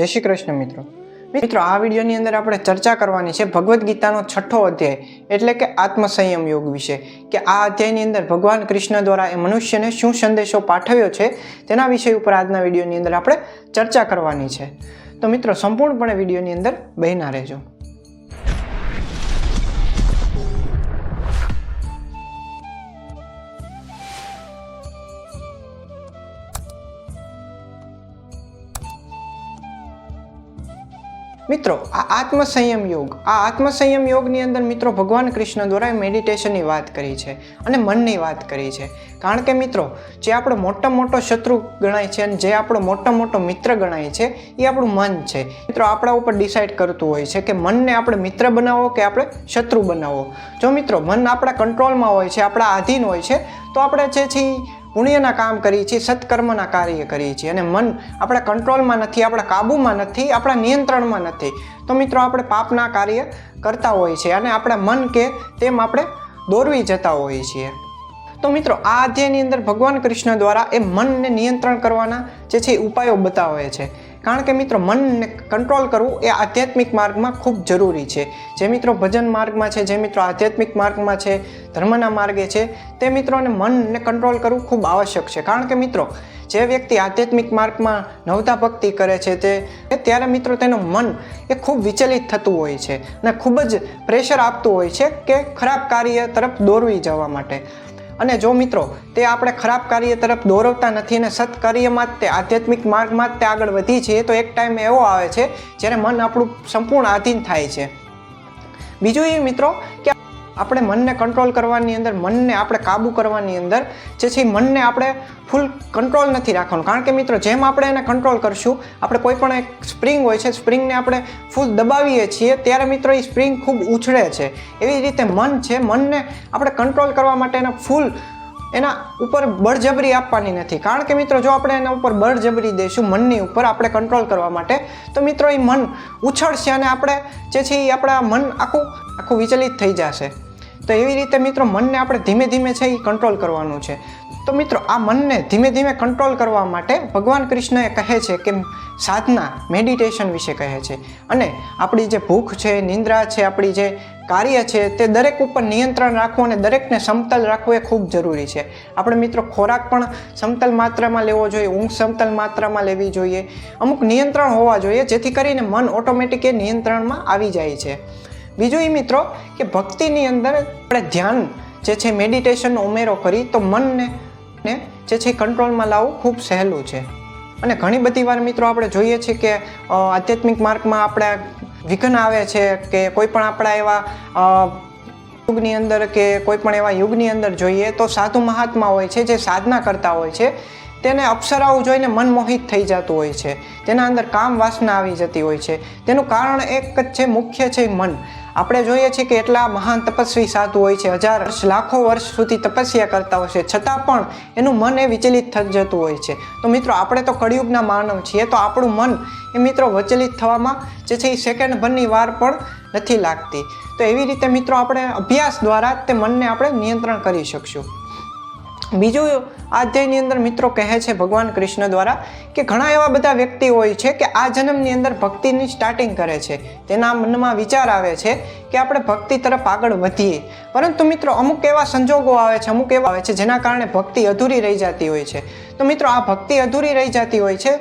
જય શ્રી કૃષ્ણ મિત્રો. મિત્રો, આ વિડીયોની અંદર આપણે ચર્ચા કરવાની છે ભગવદ્ ગીતાનો છઠ્ઠો અધ્યાય, એટલે કે આત્મસંયમ યોગ વિશે, કે આ અધ્યાયની અંદર ભગવાન કૃષ્ણ દ્વારા એ મનુષ્યને શું સંદેશો પાઠવ્યો છે, તેના વિષય ઉપર આજના વિડીયોની અંદર આપણે ચર્ચા કરવાની છે. તો મિત્રો, સંપૂર્ણપણે વિડીયોની અંદર બહેના રહેજો. મિત્રો, આ આત્મસંયમ યોગ. આ આત્મસંયમ યોગની અંદર મિત્રો ભગવાન કૃષ્ણ દ્વારા મેડિટેશનની વાત કરી છે અને મનની વાત કરી છે. કારણ કે મિત્રો, જે આપણો મોટો મોટો શત્રુ ગણાય છે અને જે આપણો મોટો મોટો મિત્ર ગણાય છે, એ આપણું મન છે. મિત્રો, આપણા ઉપર ડિસાઈડ કરતું હોય છે કે મનને આપણે મિત્ર બનાવો કે આપણે શત્રુ બનાવો. જો મિત્રો, મન આપણા કંટ્રોલમાં હોય છે, આપણા આધીન હોય છે, તો આપણે જે છે પુણ્યના કામ કરીએ છીએ, સત્કર્મના કાર્ય કરીએ છીએ અને મન આપણા કંટ્રોલમાં નથી, આપણા કાબૂમાં નથી, આપણા નિયંત્રણમાં નથી. તો મિત્રો, આપણે પાપના કાર્ય કરતા હોઈએ છીએ અને આપણા મન કે તેમ આપણે દોરવી જતા હોઈએ છીએ. તો મિત્રો, આ અધ્યાયની અંદર ભગવાન કૃષ્ણ દ્વારા એ મનને નિયંત્રણ કરવાના જે છે ઉપાયો બતાવે છે. કારણ કે મિત્રો મનને કંટ્રોલ કરવું એ આધ્યાત્મિક માર્ગમાં ખૂબ જરૂરી છે. જે મિત્રો ભજન માર્ગમાં છે, જે મિત્રો આધ્યાત્મિક માર્ગમાં છે, ધર્મના માર્ગે છે, તે મિત્રોને મનને કંટ્રોલ કરવું ખૂબ આવશ્યક છે. કારણ કે મિત્રો, જે વ્યક્તિ આધ્યાત્મિક માર્ગમાં નવતા ભક્તિ કરે છે, તે ત્યારે મિત્રો તેનું મન એ ખૂબ વિચલિત થતું હોય છે અને ખૂબ જ પ્રેશર આપતું હોય છે કે ખરાબ કાર્ય તરફ દોરવી જવા માટે. અને જો મિત્રો, તે આપણે ખરાબ કાર્ય તરફ દોરવતા નથી અને સત્કાર્યમાં જ તે આધ્યાત્મિક માર્ગમાં જ તે આગળ વધી છીએ તો એક ટાઈમ એવો આવે છે, જ્યારે મન આપણું સંપૂર્ણ આધીન થાય છે. બીજું એ મિત્રો કે આપણે મનને કંટ્રોલ કરવાની અંદર, મનને આપણે કાબૂ કરવાની અંદર જે છે મનને આપણે ફૂલ કંટ્રોલ નથી રાખવાનું. કારણ કે મિત્રો, જેમ આપણે એને કંટ્રોલ કરશું, આપણે કોઈ પણ એક સ્પ્રિંગ હોય છે સ્પ્રિંગને આપણે ફૂલ દબાવીએ છીએ, ત્યારે મિત્રો એ સ્પ્રિંગ ખૂબ ઉછળે છે. એવી રીતે મન છે, મનને આપણે કંટ્રોલ કરવા માટે એના ફૂલ એના ઉપર બળજબરી આપવાની નથી. કારણ કે મિત્રો, જો આપણે એના ઉપર બળજબરી દઈશું, મનની ઉપર આપણે કંટ્રોલ કરવા માટે, તો મિત્રો એ મન ઉછળશે અને આપણે જે છે એ આપણા મન આખું આખું વિચલિત થઈ જશે. તો એવી રીતે મિત્રો, મનને આપણે ધીમે ધીમે છે એ કંટ્રોલ કરવાનું છે. તો મિત્રો, આ મનને ધીમે ધીમે કંટ્રોલ કરવા માટે ભગવાન કૃષ્ણએ કહે છે કે સાધના મેડિટેશન વિશે કહે છે. અને આપણી જે ભૂખ છે, નિંદ્રા છે, આપણી જે કાર્ય છે તે દરેક ઉપર નિયંત્રણ રાખવું અને દરેકને સમતલ રાખવું એ ખૂબ જરૂરી છે. આપણે મિત્રો ખોરાક પણ સમતલ માત્રામાં લેવો જોઈએ, ઊંઘ સમતલ માત્રામાં લેવી જોઈએ. અમુક નિયંત્રણ હોવા જોઈએ જેથી કરીને મન ઓટોમેટિક એ નિયંત્રણમાં આવી જાય છે. બીજું એ મિત્રો કે ભક્તિની અંદર આપણે ધ્યાન જે છે મેડિટેશનનો ઉમેરો કરી તો મનને ને જે છે કંટ્રોલમાં લાવવું ખૂબ સહેલું છે. અને ઘણી બધી વાર મિત્રો આપણે જોઈએ છીએ કે આધ્યાત્મિક માર્ગમાં આપણે વિઘ્ન આવે છે કે કોઈ પણ આપણા એવા યુગની અંદર કે કોઈ પણ એવા યુગની અંદર જોઈએ તો સાધુ મહાત્મા હોય છે, જે સાધના કરતા હોય છે. તેને અપ્સરાઓ જોઈને મન મોહિત થઈ જતું હોય છે. તેના અંદર કામ વાસના આવી જતી હોય છે. તેનું કારણ એક જ છે, મુખ્ય છે મન. આપણે જોઈએ છીએ કે એટલા મહાન તપસ્વી સાધુ હોય છે, હજાર વર્ષ, લાખો વર્ષ સુધી તપસ્યા કરતા હોય છે. છતાં પણ એનું મન એ વિચલિત થઈ જતું હોય છે. તો મિત્રો, આપણે તો કળિયુગના માનવ છીએ, તો આપણું મન એ મિત્રો વિચલિત થવામાં જે છે એ સેકન્ડ ભરની વાર પણ નથી લાગતી. તો એવી રીતે મિત્રો, આપણે અભ્યાસ દ્વારા તે મનને આપણે નિયંત્રણ કરી શકશું. બીજું આ અધ્યાયની અંદર મિત્રો કહે છે ભગવાન કૃષ્ણ દ્વારા કે ઘણા એવા બધા વ્યક્તિ હોય છે કે આ જન્મની અંદર ભક્તિની સ્ટાર્ટિંગ કરે છે. તેના મનમાં વિચાર આવે છે કે આપણે ભક્તિ તરફ આગળ વધીએ. પરંતુ મિત્રો અમુક એવા સંજોગો આવે છે, અમુક એવા આવે છે જેના કારણે ભક્તિ અધૂરી રહી જતી હોય છે. તો મિત્રો આ ભક્તિ અધૂરી રહી જતી હોય છે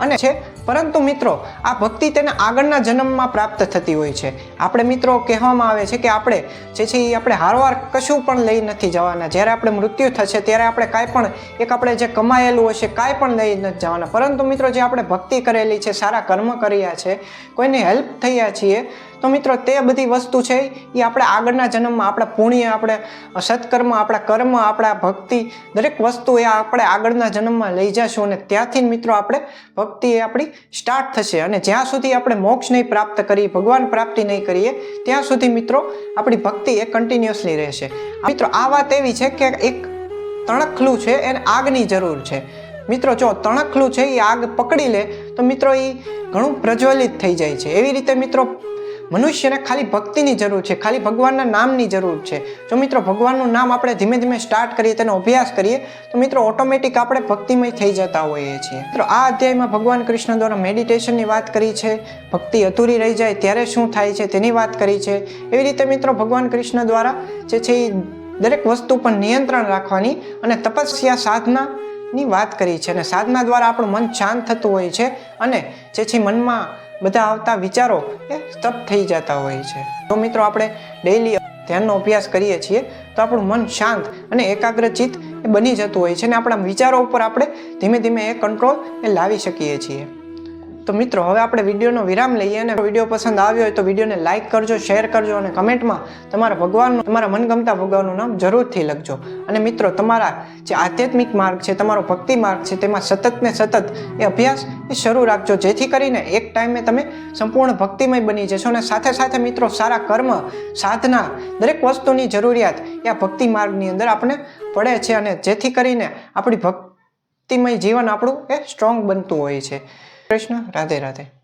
અને છે, પરંતુ મિત્રો, આ ભક્તિ તેને આગળના જન્મમાં પ્રાપ્ત થતી હોય છે. આપણે મિત્રો કહેવામાં આવે છે કે આપણે જે છે એ આપણે હારવાર કશું પણ લઈ નથી જવાના. જ્યારે આપણે મૃત્યુ થશે, ત્યારે આપણે કાંઈ પણ, એક આપણે જે કમાયેલું હશે, કાંઈ પણ લઈ નથી જવાના. પરંતુ મિત્રો, જે આપણે ભક્તિ કરેલી છે, સારા કર્મ કર્યા છે, કોઈને હેલ્પ થયા છીએ તો મિત્રો તે બધી વસ્તુ છે એ આપણે આગળના જન્મમાં, આપણા પુણ્ય, આપણે સત્કર્મ, આપણા કર્મ, આપણા ભક્તિ, દરેક વસ્તુ એ આપણે આગળના જન્મમાં લઈ જશું અને ત્યાંથી મિત્રો આપણે ભક્તિ એ આપણી સ્ટાર્ટ થશે. અને જ્યાં સુધી આપણે મોક્ષ નહીં પ્રાપ્ત કરીએ, ભગવાન પ્રાપ્તિ નહીં કરીએ, ત્યાં સુધી મિત્રો આપણી ભક્તિ એ કન્ટિન્યુઅસલી રહેશે. મિત્રો, આ વાત એવી છે કે એક તણખલું છે એને આગની જરૂર છે. મિત્રો, જો તણખલું છે એ આગ પકડી લે, તો મિત્રો એ ઘણું પ્રજ્વલિત થઈ જાય છે. એવી રીતે મિત્રો મનુષ્યને ખાલી ભક્તિની જરૂર છે, ખાલી ભગવાનના નામની જરૂર છે. જો મિત્રો ભગવાનનું નામ આપણે ધીમે ધીમે સ્ટાર્ટ કરીએ, તેનો અભ્યાસ કરીએ, તો મિત્રો ઓટોમેટિક આપણે ભક્તિમય થઈ જતા હોઈએ છીએ. મિત્રો આ અધ્યાયમાં ભગવાન કૃષ્ણ દ્વારા મેડિટેશનની વાત કરી છે, ભક્તિ અધૂરી રહી જાય ત્યારે શું થાય છે તેની વાત કરી છે. એવી રીતે મિત્રો ભગવાન કૃષ્ણ દ્વારા જે છે એ દરેક વસ્તુ પર નિયંત્રણ રાખવાની અને તપસ્યા સાધનાની વાત કરી છે. અને સાધના દ્વારા આપણું મન શાંત થતું હોય છે અને જે છે મનમાં બધા આવતા વિચારો એ સ્તબ્ધ થઈ જતા હોય છે. તો મિત્રો આપણે ડેઈલી ધ્યાનનો અભ્યાસ કરીએ છીએ તો આપણું મન શાંત અને એકાગ્રચિત એ બની જતું હોય છે અને આપણા વિચારો ઉપર આપણે ધીમે ધીમે એ કંટ્રોલ એ લાવી શકીએ છીએ. તો મિત્રો, હવે આપણે વિડીયોનો વિરામ લઈએ અને વીડિયો પસંદ આવ્યો હોય તો વિડીયોને લાઇક કરજો શેર કરજો અને કમેન્ટમાં તમારા ભગવાનનું, તમારા મનગમતા ભગવાનનું નામ જરૂરથી લખજો. અને મિત્રો, તમારા જે આધ્યાત્મિક માર્ગ છે, તમારો ભક્તિ માર્ગ છે, તેમાં સતત ને સતત એ અભ્યાસ એ શરૂ રાખજો. જેથી કરીને એક ટાઈમે તમે સંપૂર્ણ ભક્તિમય બની જશો અને સાથે સાથે મિત્રો, સારા કર્મ, સાધના, દરેક વસ્તુની જરૂરિયાત એ આ ભક્તિ માર્ગની અંદર આપણે પડે છે અને જેથી કરીને આપણી ભક્તિમય જીવન આપણું એ સ્ટ્રોંગ બનતું હોય છે. કૃષ્ણ રાધે રાધે.